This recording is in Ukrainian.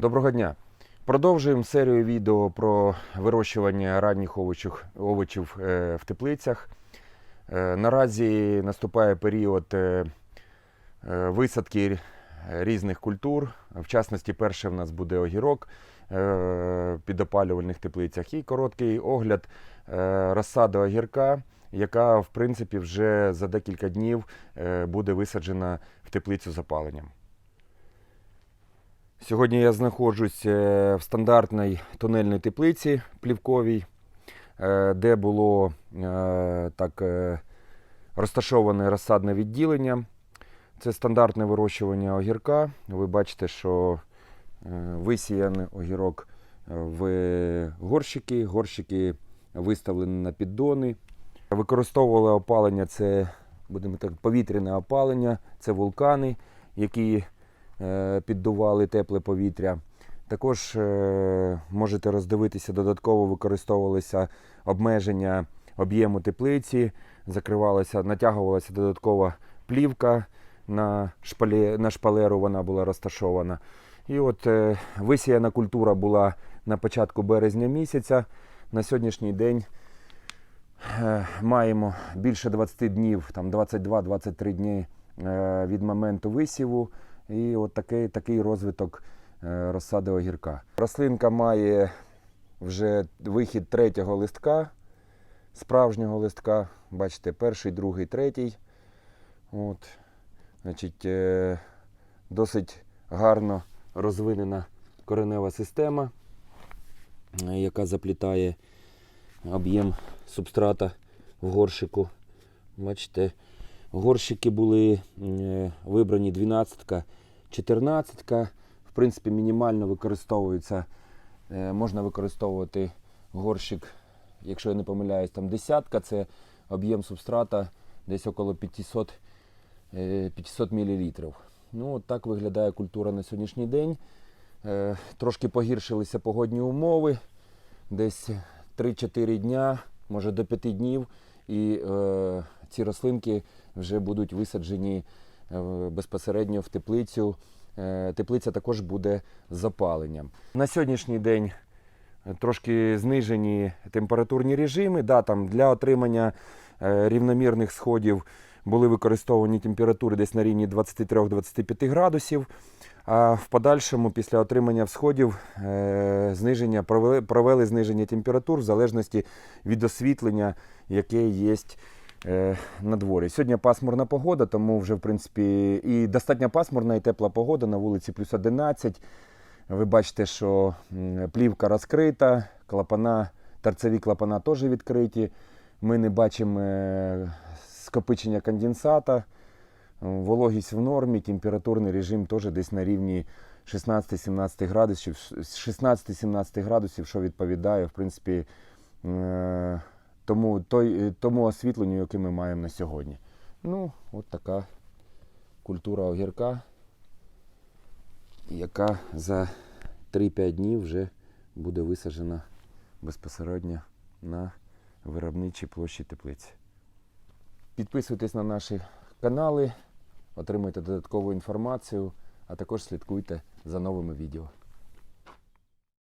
Доброго дня. Продовжуємо серію відео про вирощування ранніх овочів, овочів е, в теплицях. Е, Наразі наступає період е, висадки різних культур. В частності, перше в нас буде огірок в підопалювальних теплицях і короткий огляд розсади огірка, яка в принципі вже за декілька днів буде висаджена в теплицю з опаленням. Сьогодні я знаходжусь е, в стандартній тунельній теплиці плівковій, е, де було е, так розташоване розсадне відділення. Це стандартне вирощування огірка. Ви бачите, що висіяний огірок в горщики. Горщики виставлені на піддони. Використовували опалення, це будемо так, повітряне опалення, це вулкани, які піддували тепле повітря. Також е, можете роздивитися, додатково використовувалися обмеження об'єму теплиці, закривалася, натягувалася додаткова плівка на, шпалі, на шпалеру, вона була розташована. І от е, висіяна культура була на початку березня місяця. На сьогоднішній день е, маємо більше 20 днів, там 22-23 дні е, від моменту висіву. І от такий, такий розвиток е, розсади огірка. Рослинка має вже вихід третього листка, справжнього листка. Бачите, перший, другий, третій. От. Значить, е, досить гарно розвинена коренева система, яка заплітає об'єм субстрата в горщику. Бачите, горщики були е, вибрані 12, 14. В принципі, мінімально використовується, е, можна використовувати горщик, якщо я не помиляюсь, там десятка, це об'єм субстрата десь около 500, е, 500 мл. Ну, от так виглядає культура на сьогоднішній день. Е, Трошки погіршилися погодні умови. Десь 3-4 дня, може до 5 днів, і е, ці рослинки вже будуть висаджені е, безпосередньо в теплицю. Е, теплиця також буде з запаленням. На сьогоднішній день е, трошки знижені температурні режими. Да, там для отримання е, рівномірних сходів були використовані температури десь на рівні 23-25 градусів. А в подальшому, після отримання всходів, е, зниження, провели, провели зниження температур в залежності від освітлення, яке є е, на дворі. Сьогодні пасмурна погода, тому вже в принципі і достатньо пасмурна і тепла погода на вулиці плюс 11. Ви бачите, що плівка розкрита, клапана, торцеві клапана теж відкриті. Ми не бачимо е, скопичення конденсата. Вологість в нормі, температурний режим теж десь на рівні 16-17 градусів, 16-17 градусів, що відповідає, в принципі, е, тому, той, тому освітленню, яке ми маємо на сьогодні. Ну, от така культура огірка, яка за 3-5 днів вже буде висаджена безпосередньо на виробничій площі теплиці. Підписуйтесь на наші канали, отримуйте додаткову інформацію, а також слідкуйте за новими відео.